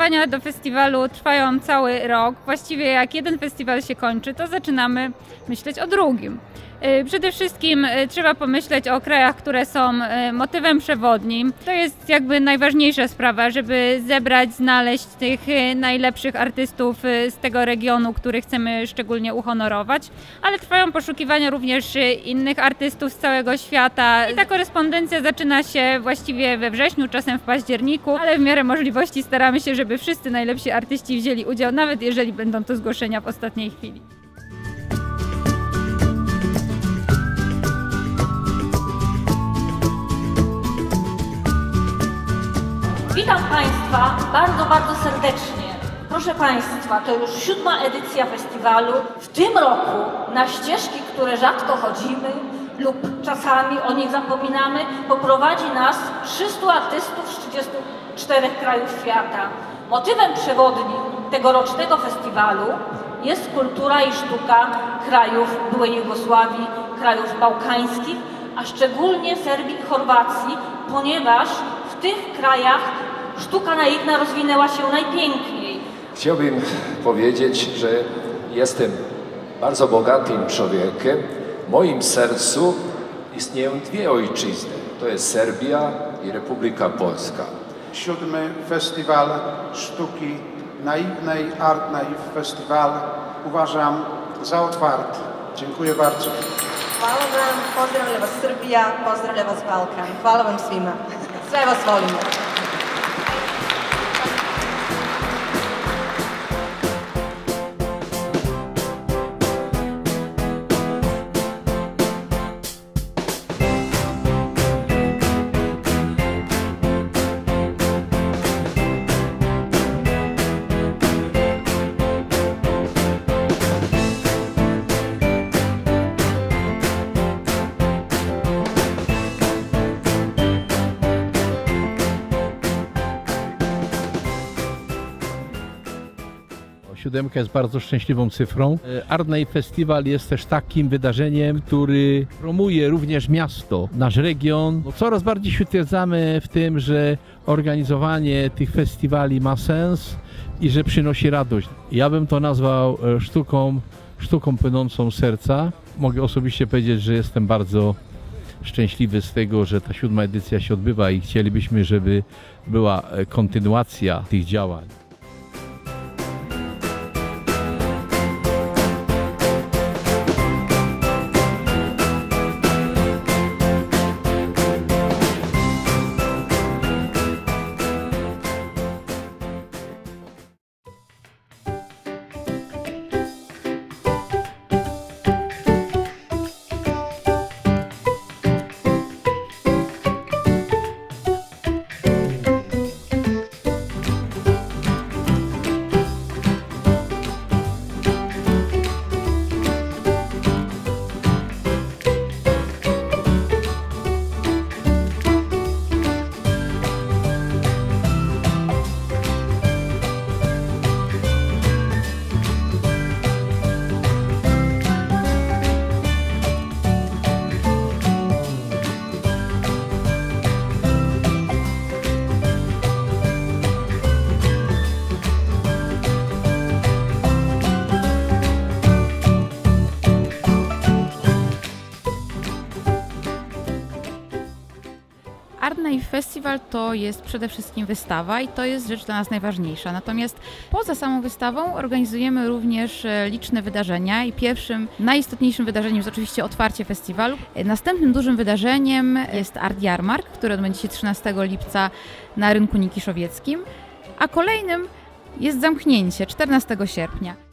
Przygotowania do festiwalu trwają cały rok. Właściwie jak jeden festiwal się kończy, to zaczynamy myśleć o drugim. Y, Przede wszystkim y, trzeba pomyśleć o krajach, które są y, motywem przewodnim. To jest jakby najważniejsza sprawa, żeby zebrać, znaleźć tych najlepszych artystów z tego regionu, których chcemy szczególnie uhonorować. Ale trwają poszukiwania również innych artystów z całego świata. I ta korespondencja zaczyna się właściwie we wrześniu, czasem w październiku, ale w miarę możliwości staramy się, żeby wszyscy najlepsi artyści wzięli udział, nawet jeżeli będą to zgłoszenia w ostatniej chwili. Witam Państwa bardzo, bardzo serdecznie. Proszę Państwa, to już siódma edycja festiwalu. W tym roku na ścieżki, które rzadko chodzimy lub czasami o nich zapominamy, poprowadzi nas 300 artystów z 34 krajów świata. Motywem przewodnim tegorocznego festiwalu jest kultura i sztuka krajów byłej Jugosławii, krajów bałkańskich, a szczególnie Serbii i Chorwacji, ponieważ w tych krajach sztuka naiwna rozwinęła się najpiękniej. Chciałbym powiedzieć, że jestem bardzo bogatym człowiekiem. W moim sercu istnieją dwie ojczyzny. To jest Serbia i Republika Polska. Siódmy Festiwal Sztuki Naiwnej, Art Naiv Festival uważam za otwarty. Dziękuję bardzo. Hvala vam, pozdravlja vas Srbija, pozdravlja vas Balkan. Hvala vam svima. Sve vas Siódemka jest bardzo szczęśliwą cyfrą. E, Arnaj Festiwal jest też takim wydarzeniem, który promuje również miasto, nasz region. No, coraz bardziej się utwierdzamy w tym, że organizowanie tych festiwali ma sens i że przynosi radość. Ja bym to nazwał e, sztuką, sztuką płynącą z serca. Mogę osobiście powiedzieć, że jestem bardzo szczęśliwy z tego, że ta siódma edycja się odbywa i chcielibyśmy, żeby była e, kontynuacja tych działań. Art Night Festival to jest przede wszystkim wystawa i to jest rzecz dla nas najważniejsza. Natomiast poza samą wystawą organizujemy również e, liczne wydarzenia i pierwszym, najistotniejszym wydarzeniem jest oczywiście otwarcie festiwalu. E, Następnym dużym wydarzeniem jest Art Jarmark, który odbędzie się 13 lipca na rynku Nikiszowieckim, a kolejnym jest zamknięcie 14 sierpnia.